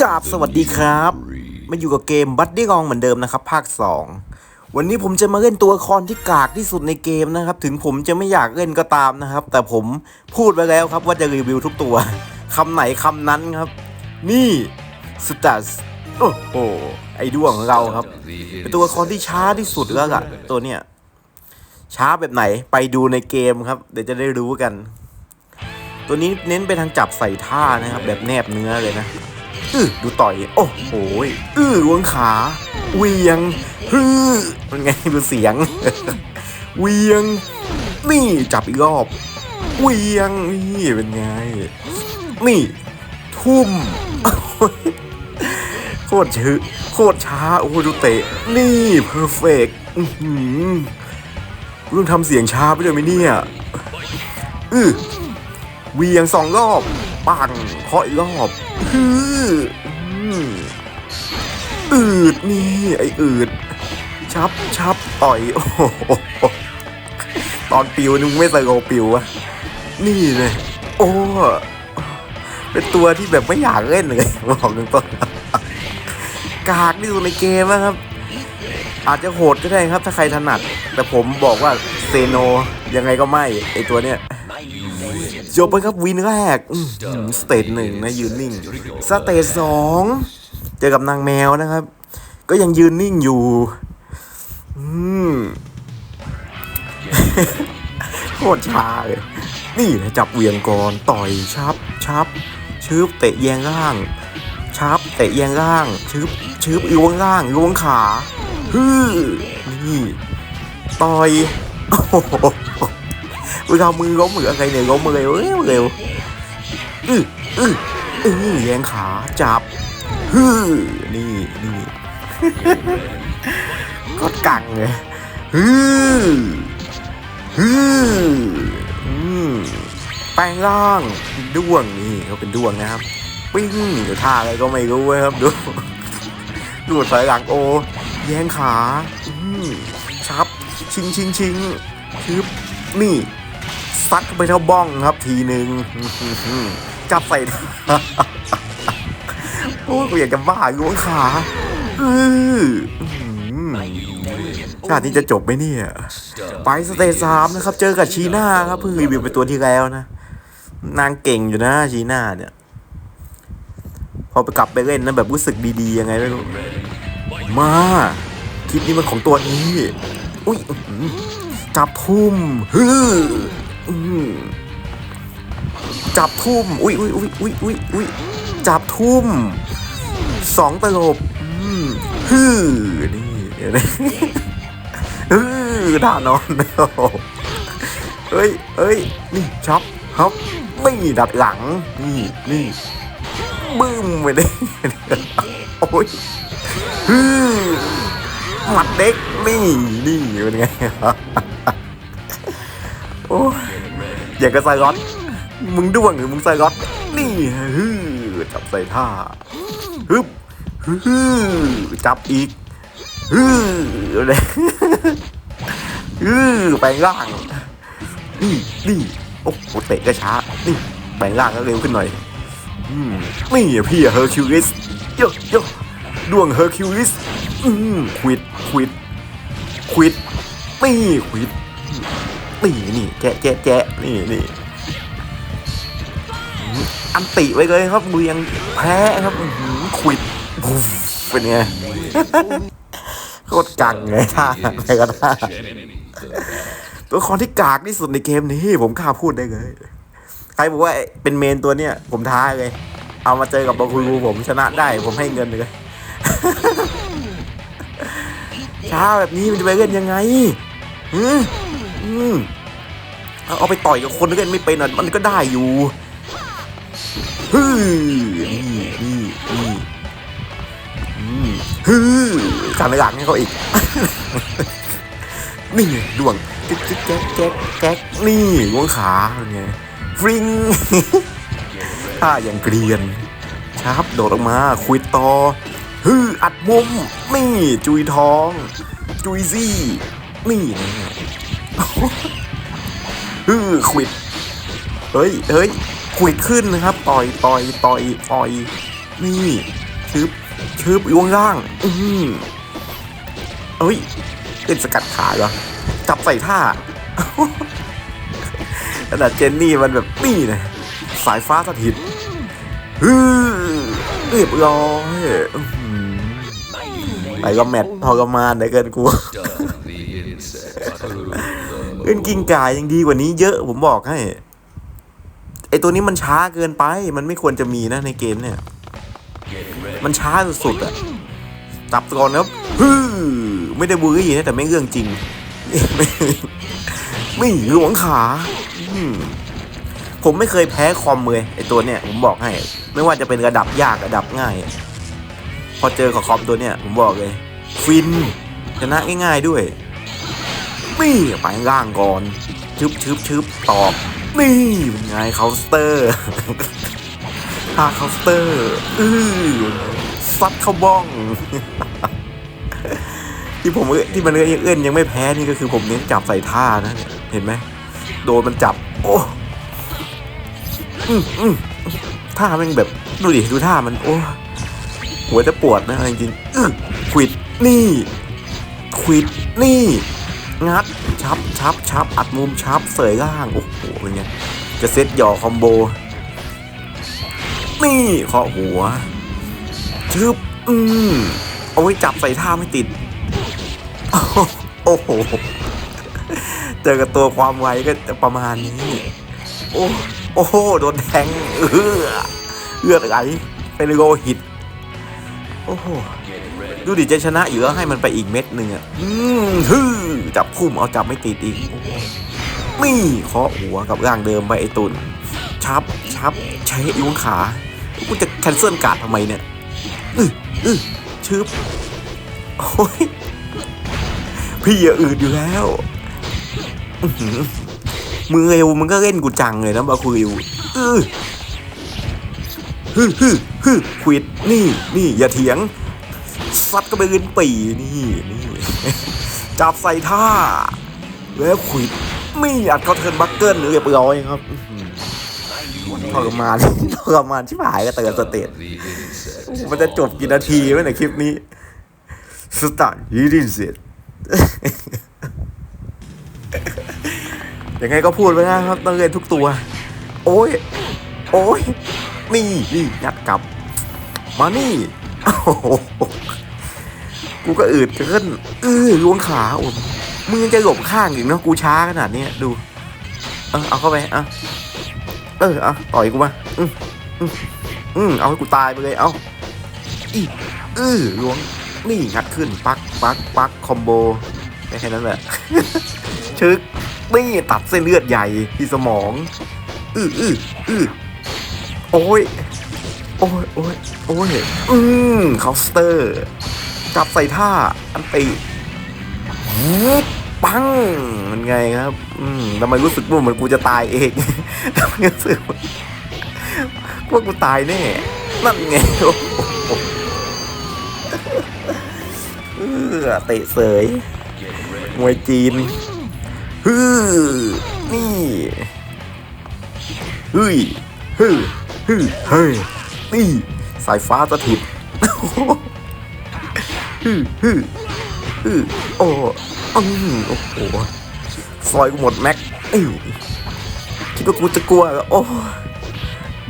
กราบสวัสดีครับ มาอยู่กับเกมบัตดี้กองเหมือนเดิมนะครับ ภาค 2 วันนี้ผมจะมาเล่นตัวละครที่กากที่สุดในเกมนะครับ ถึงผมจะไม่อยากเล่นก็ตามนะครับ แต่ผมพูดไว้แล้วครับว่าจะรีวิวทุกตัวคำไหนคำนั้นครับ นี่สตัสโอ้โหไอ้ด้วงของเราครับ เป็นตัวละครที่ช้าที่สุดแล้วล่ะ ตัวเนี้ยช้าแบบไหนไปดูในเกมครับ เดี๋ยวจะได้รู้กัน ตัวนี้เน้นไปทางจับใส่ท่านะครับ แบบแนบเนื้อเลยนะ อื้อดูต่อย โอ้โหอื้อลวงขาเวียงฮือเป็นไงดูเสียง เวียง นี่จับอีกรอบ เวียงนี่เป็นไง นี่ ทุ่มโคตรชื้อโคตรช้า โอ้โหดูเตะ นี่เพอร์เฟกต์กูต้องทำเสียงช้าไปด้วยไหมเนี่ยอื้อเวียงสองรอบ ปังเคาะอีกรอบ ฮืออืมอืดนี่ไออืด ชับชับต่อยโอ้โหตอนปิวนึงไม่ใส่โกปิวอะนี่เลยโอ้เป็นตัวที่แบบไม่อยากเล่นเลยบอกตรงๆกากที่สุดในเกมนะครับ อาจจะโหดก็ได้ครับ ถ้าใครถนัด แต่ผมบอกว่าเซโนยังไงก็ไม่ไอตัวเนี้ย จบไปครับวินแรกสเตจหนึ่งนะยืนนิ่ง สเตจสองเจอกับนางแมวนะครับ ก็ยังยืนนิ่งอยู่อืมโคตรช้าเลยนี่นะจับเวียงก่อนต่อยชับชับชืบเตะแยงล่างชับเตะแยงล่างชืบชืบอีวงล่างอีวงขาฮือนี่ต่อยโอ้ โหมึงเอามือล้มมืออะไรเนี่ยล้มมือเร็วเร็วเร็วอืออืออือแยงขาจับฮือนี่นี่ก็กังเลยฮือฮืออืมแปลงร่างด้วงนี่เขาเป็นด้วงนะครับ ปิ้งหรือท่าอะไรก็ไม่รู้เว้ยครับดูดูดสายหลังโอ แยงขา อืมชับ ชิงชิงชิงชึบนี่ ซัดไปเท่าบ้องครับทีหนึ่งจับใส่โอ้ยกูอยากจะบ้าล้วงขาอืออชาตินี้จะจบไหมเนี่ย ไปสเตจสามนะครับ เจอกับชีน่าครับเพิ่งรีวิวไปตัวที่แล้วนะ นางเก่งอยู่นะชีน่าเนี่ย พอไปกลับไปเล่นนะแบบรู้สึกดีๆยังไงไม่รู้ มาคลิปนี้มันของตัวนี้ อุ้ยจับทุ่มฮือ จับทุ่ม อุ้ยอุ้ยอุ้ยอุ้ยอุ้ยอุ้ยจับทุ่มสองตลบฮือนี่เดี๋ยวนะฮือท่านอนโอ้โหเฮ้ยเฮ้ยนี่ช็อปฮอปไม่ดัดหลัง นี่นี่บึ้มไปเลยโอ้ยฮือหมัดเด็กนี่นี่เป็นไงโอ้ย อย่างกับไซรอสมึงด้วงหรือมึงไซรอสนี่ฮือจับใส่ท่าฮึบฮือจับอีกฮือเลยฮือแปลงร่างนี่นี่โอ้โหเตะก็ช้านี่แปลงร่างก็เร็วขึ้นหน่อยอืมนี่พี่เฮอร์คิวลิสเยอะเยอะดวงเฮอร์คิวลิสอืมควิดควิดควิดนี่ควิด นี่นี่แจ๊ะแจ๊ะแจ๊ะนี่นี่อันติไว้เลยครับมือยังแพ้ครับอื้อหือควิดบุฟเป็นไงโคตรกังเลยท่าอะไรก็ได้ตัวละครที่กากที่สุดในเกมนี้ผมกล้าพูดได้เลย ใครบอกว่าเป็นเมนตัวเนี้ยผมท้าเลย เอามาเจอกับบาคูรูผมชนะได้ ผมให้เงินเลยช้าแบบนี้มันจะไปเล่นยังไงอื อืมเอาเอาไปต่อยกับคนที่เล่นไม่เป็นอะมันก็ได้อยู่ฮึนี่นี่นี่อืมฮึสั่งในหลังให้เขาอีก นี่ดวงแก๊กแก๊กแก๊กแก๊กนี่ดวงขาเป็นไงฟริงท่าอย่างเกรียนชับโดดออกมา คุยต่อฮืออัดมุม นี่ จุยท้อง จุยซี่ นี่นะ ฮือควิด เฮ้ยเฮ้ยควิดขึ้นนะครับ ต่อยต่อยต่อยต่อย นี่ชึบชึบอยู่ข้างล่าง อืมเอ้ยเป็นสกัดขาเหรอ จับใส่ท่าขนาดเจนนี่มันแบบนี่นะสายฟ้าสถิตฮือเรียบร้อยอื้อหือไหนก็แมททรมานเหลือเกินกู เล่นกิ้งก่ายังดีกว่านี้เยอะผมบอกให้ ไอตัวนี้มันช้าเกินไป มันไม่ควรจะมีนะในเกมเนี่ย มันช้าสุดๆอะจับก่อนนะครับฮึไม่ได้บูรี่นะแต่ไม่เรื่องจริง ไม่หลวงขาผมไม่เคยแพ้คอมเลยไอตัวเนี่ยผมบอกให้ ไม่ว่าจะเป็นระดับยากระดับง่าย พอเจอกับคอมตัวเนี่ยผมบอกเลย ฟินชนะง่ายๆด้วย นี่ไปล่างก่อนชึบชึบชึบตอบ นี่เป็นไงเคาน์เตอร์ท่าเคาน์เตอร์อื้อซัดเข้าบ้อง ที่ผมเอ้ที่มันเอื้อนเอื้อนยังไม่แพ้นี่ก็คือผมเน้นจับใส่ท่านะ เห็นไหมโดนมันจับ โอ้อืมอืมท่ามันแบบดูดิดูท่ามันโอ้หัวจะปวดนะจริงๆอื้อควิดนี่ควิดนี่ งัดชับชับชับอัดมุมชับเสยล่าง โอ้โหเป็นไงจะเซตหย่อคอมโบ นี่เคาะหัวชึบอืมเอาไว้จับใส่ท่าไม่ติด โอ้โห เจอกับตัวความไวก็ประมาณนี้ โอ้โอ้โหโดนแทงเอือเลือดไหลเป็นโลหิต โอ้โห ดูดิจะชนะอยู่แล้วให้มันไปอีกเม็ดหนึ่งอะอืมฮึจับพุ่มเอาจับไม่ติดอีกโอ้โหนี่เคาะหัวกับร่างเดิมไปไอตุนชับชับใช้ยุงขากูจะแคนเซิลการ์ดทำไมเนี่ยอืออือชึบโอ้ยพี่อย่าอืดอยู่แล้วมือเร็วมันก็เล่นกูจังเลยนะบาคุริวอือฮึฮึฮึควิดนี่นี่อย่าเถียง ซัดก็ไปเงินปีนี่นี่จับใส่ท่า แล้วขวิดไม่อัดเขาเทินบัคเกิลเรียบร้อยครับอื้อหือทรมานทรมานชิบหายก็เตือนสเตตมันจะจบกี่นาทีวะในยคลิปนี้สตาร์ยีดินเสร็จยังไงก็พูดไปนะครับต้องเรียนทุกตัว โอ้ย โอ้ย นี่นี่ยัดกลับ มานี่โอ้โห กูก็อืดเกินเออล้วงขาโอ้มึงจะหลบข้างอีกเนาะกูช้าขนาดนี้ดู เออเอาเข้าไปอะเออเอาต่อยกูมาอืมอืมอืมเอาให้กูตายไปเลยเอาอีเออล้วงนี่งัดขึ้นปักปักปักคอมโบได้แค่นั้นแหละชึกนี่ตัดเส้นเลือดใหญ่ที่สมองอืออืออือโอ้ยโอ้ยโอ้ยโอ้ยอืมคาน์เตอร์ จับใส่ท่าอันตีปังมันไงครับ อืมทำไมรู้สึกว่าเหมือนกูจะตายเองทำไมรู้สึกว่ากูตายแน่ นั่นไงโอ้โหเออเตะเสยมวยจีนฮือนี่ฮึยฮึฮึเฮ้ยนี่สายฟ้าสถิต ฮึฮึฮึโอ้อืมโอ้โหซอยกูหมดแม็กอ้ยคิดว่ากูจะกลัวโอ้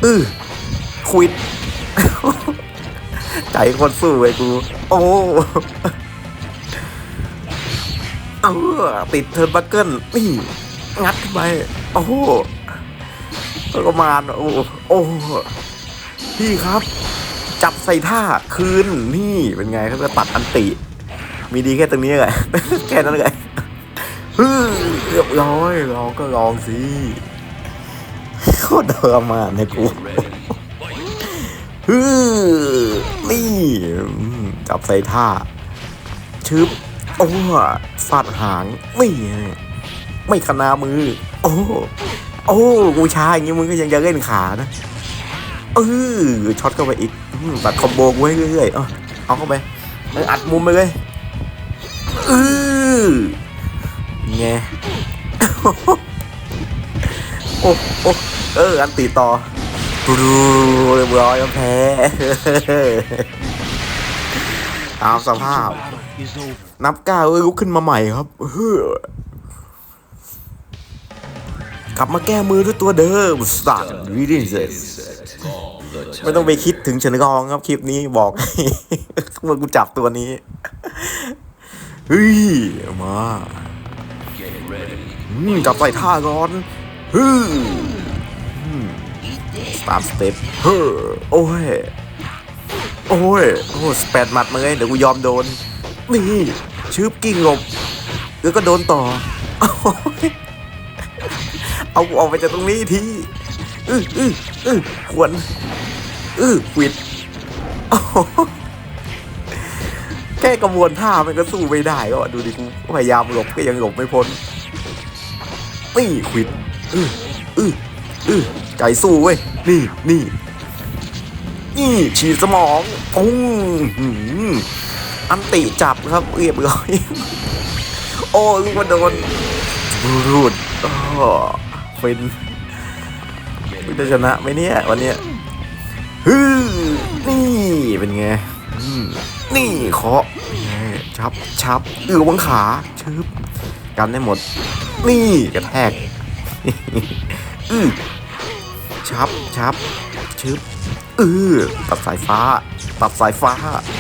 อือควิดใจคนสู้ไอ้กู โอ้เออติดเทิร์นบัคเกิลนี่งัดไปโอ้โหประมาณโอ้โอ้พี่ครับ จับใส่ท่าคืนนี่เป็นไงเขาจะตัดอันติ มีดีแค่ตรงนี้แหละแค่นั้นเลยเรียบร้อยลองก็ลองสิโคตรทรมานเนี่ยกูฮึนี่จับใส่ท่าชึบโอ้ฟาดหางนี่ไม่ขนามือ โอ้โอ้กูช้าอย่างงี้มึงก็ยังจะเล่นขานะเออช็อตเข้าไปอีก อืมตัดคอมโบกูให้เรื่อยๆเอาเอาเข้าไปอออัดมุมไปเลยเออไงโอ้โอ้เอออันตีต่อดูเรียบร้อยแล้วแพ้ตามสภาพ นับก้าวเอ้ยลุกขึ้นมาใหม่ครับเฮ้อกลับมาแก้มือด้วยตัวเดิมสัตว์วิดิเซส ไม่ต้องไปคิดถึงเฉินกองครับคลิปนี้บอกเมื่อกูจับตัวนี้เฮ้ยมาอืมกลับใส่ท่าก่อนฮึสตาร์สเต็ปเฮ้อโอ้ยโอ้ยโอ้สแปดหมัดมาเลยเดี๋ยวกูยอมโดน นี่ชืบกิ้งหลบแล้วก็โดนต่อ เอาออกไปจากตรงนี้ที อื้ออื้ออื้อควร อือควิดแค่กระบวนท่ามันก็สู้ไม่ได้ก็ดูดิพยายามหลบก็ยังหลบไม่พ้นนี่ควิดอืออืออือใจสู้เว้ย นี่นี่นี่ฉีดสมองปุ้งหืมอันติจับครับเรียบร้อยโอ้ลูกมาโดนรูดอ้อเป็นมึงจะชนะไหมเนี่ยวันเนี้ย ฮึนี่เป็นไงนี่เคาะเป็นไงชับชับเอือวังขาชึบกันได้หมด นี่กระแทกอือชับชับชึบเออตัดสายฟ้า ตัดสายฟ้า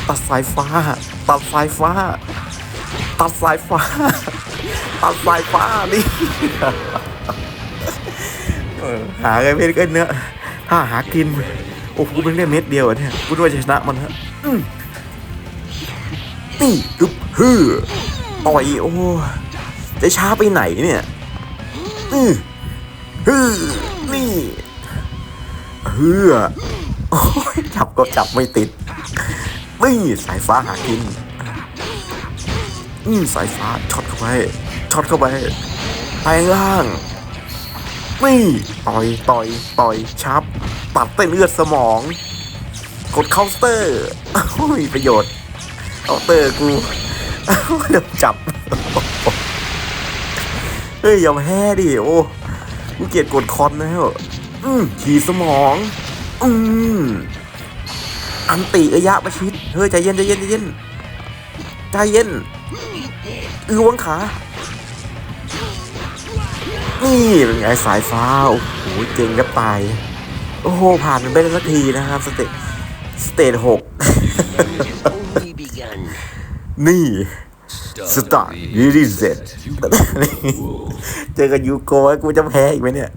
ตัดสายฟ้า ตัดสายฟ้า ตัดสายฟ้า ตัดสายฟ้านี่เออหาไงเม็ดกันเนื้อถ้าหากิน โอ้โหมันได้เม็ดเดียวอะเนี่ยกูด้วยจะชนะมันฮะอืมนี่กึบฮือต่อยโอ้จะช้าไปไหนเนี่ยอือฮือนี่เฮือโอ้ยจับก็จับไม่ติดนี่สายฟ้าหากินอืมสายฟ้าช็อตเข้าไปช็อตเข้าไปแปลงล่าง นี่ต่อยต่อยต่อยชับ ตัดเต้นเลือดสมอง กดเคาน์เตอร์โอ้ยประโยชน์เคาน์เตอร์กูเดี๋ยวจับ เฮ้ยย่าแพ้ดิ โอ้กูเกียดกดคอนแล้วอืมขี่สมอง อืมอันติระยะประชิด เฮ้ยใจเย็นใจเย็นใจเย็นใจเย็นอือวังขา นี่เป็นไงสายฟ้า โอ้โหเก่งกับตาย โอ้โห ผ่านมันไปได้สักทีนะครับสเตจสเตจหกนี่สตาร์ยูริเซตเจอกับยูโกะกูจะแพ้อีกไหมเนี่ย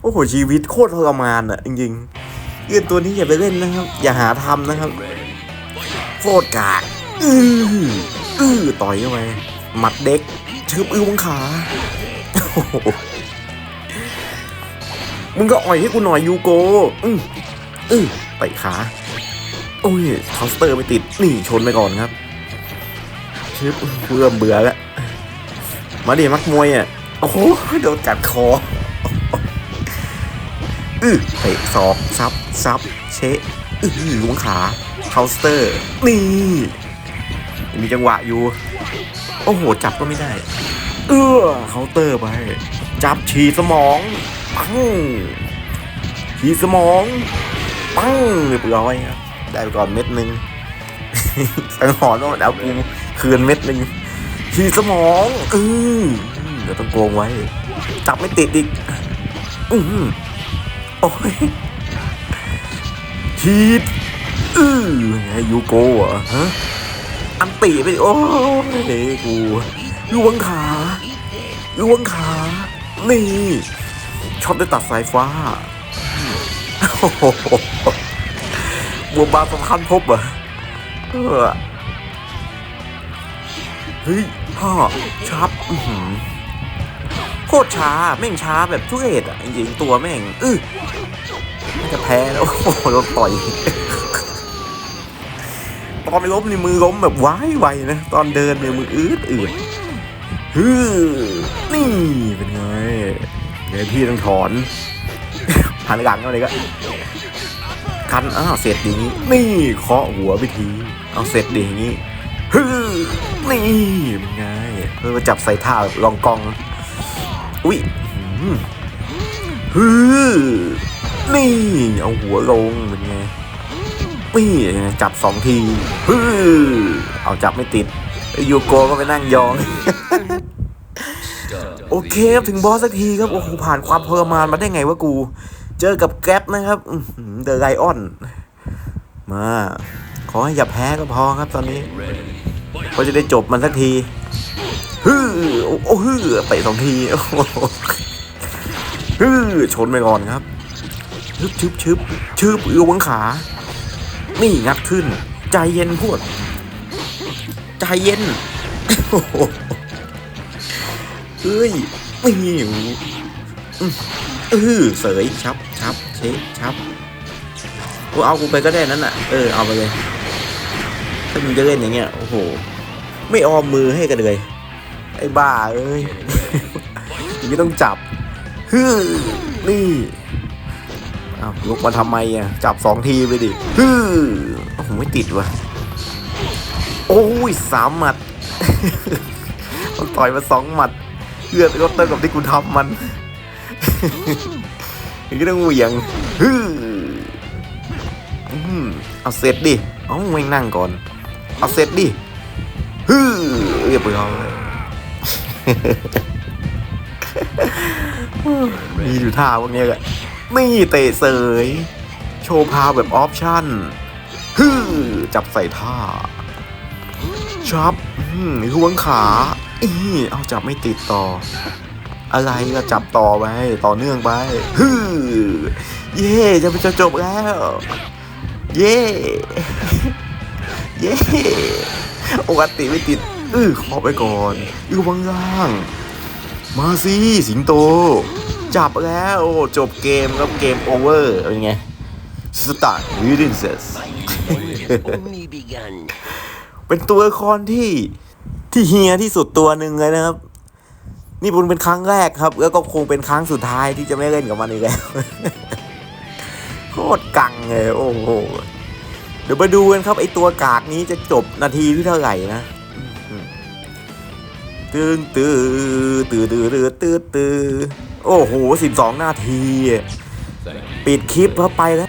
โอ้โห ชีวิตโคตรทรมานอะ จริงๆเรื่องตัวนี้อย่าไปเล่นนะครับ อย่าหาทำนะครับโคตรกากอื้ออื้อต่อยเข้าไปหมัดเด็กชืบอื้อวังขา มึงก็อ่อยให้กูหน่อยยูโกอืออือเตะขาโอ้ยทอสเตอร์ไม่ติดนี่ชนไปก่อนครับชิบเบื่อเบื่อแล้วมาดิมักมวยอะโอ้โหโดนกัดคออื้อเตะศอกซับซับเชะอื้อล้วงขาเคาน์เตอร์ นี่ มีจังหวะอยู่ โอ้โห จับก็ไม่ได้ เอื้อเคาน์เตอร์ไป จับฉีดสมองปังฉีดสมองปังเรียบร้อยครับได้ไปก่อนเม็ดหนึ่งสังหรณ์ว่าเอากูคืนเม็ดหนึ่งฉีดสมองอือเดี๋ยวต้องโกงไว้ จับไม่ติดอีกอือโอ้ยฉีดอือไงยูโกะฮะอันตีไปโอ้ยกู ล้วงขาล้วงขา นี่ช็อตได้ตัดสายฟ้าโอ้โหบวบาสำคัญพบเหรอะเฮ้ยพ่อชับโคตรช้า แม่งช้าแบบทุเรศอะจริงตัวแม่งอื้อจะแพ้แล้ว โอ้โหโดนต่อย ตอนไปล้มนี่มือล้มแบบว้ายไวนะ ตอนเดินเนี่ยมืออืดอืด ฮือนี่เป็นไงเดี๋ยวพี่ต้องถอนหันหลังอะไรก็คันอ้าวเสร็จอย่างนี้ นี่เคาะหัวไปที เอาเสร็จดีอย่างนี้ฮึนี่เป็นไงเออจับใส่ท่าแบบลองกอง อุ้ยฮึนี่ เอาหัวลงเป็นไงปี้จับสองทีฮือเอาจับไม่ติดอยูโกก็ไปนั่งยอง โอเคครับถึงบอสสักทีครับโอ้โหผ่านความทรมานมาได้ไงวะกู เจอกับแก๊ปนะครับเดอะไลออนมา ขอให้อย่าแพ้ก็พอครับตอนนี้เขาจะได้จบมันสักทีฮือโอ้โอ้ฮือเตะสองทีโอ้โหฮือชนไปก่อนครับชึบชึบชึบชึบเอือวังขา นี่งัดขึ้น ใจเย็นพวกใจเย็นโอ้โห เอ้ยไม่หิวเออเสยชับชับเชชับกูเอากูไปก็ได้นั่นน่ะเออเอาไปเลยถ้ามึงจะเล่นอย่างเงี้ยโอ้โห ไม่ออมมือให้กันเลย ไอ้บ้าเอ้ยอย่างนี้ต้องจับฮึนี่เอาลุกมาทำไมอะจับสองทีไปดิฮึโอ้โหไม่ติดว่ะโอ้ยสามหมัดมันต่อยมาสองหมัด เลือดก็เท่ากับที่กูทำมันอย่างนี้ต้องเหวี่ยงฮึออืมเอาเสร็จดิ เอาแม่งนั่งก่อน เอาเสร็จดิฮึอเรียบร้อยมีอยู่ท่าพวกเนี้ยแหละนี่เตะเสย โชว์พาวแบบออปชั่นฮึอจับใส่ท่า ชับอืมนี่คือวังขาอีเอาจับไม่ติดต่อ อะไรก็จับต่อไป ต่อเนื่องไปฮึอเย่จะไปจะจบแล้ว เย่เย่ปกติไม่ติดอื้อขอไปก่อนอื้อวังล่าง มาสิสิงโต จับแล้วโอ้จบเกมครับเกมโอเวอร์เป็นไงสตาร์วิดินเซส only begun. เป็นตัวละครที่ที่เฮียที่สุดตัวหนึ่งเลยนะครับ นี่บุญเป็นครั้งแรกครับ แล้วก็คงเป็นครั้งสุดท้ายที่จะไม่เล่นกับมันอีกแล้วโคตรกังเลยโอ้โหเดี๋ยวมาดูกันครับไอตัวกากนี้จะจบนาทีที่เท่าไหร่นะอืมตื้นตื้อตื้อตื้อตื้อตื้อตื้อโอ้โหสิบสองนาที ปิดคลิปเข้าไปแล้ว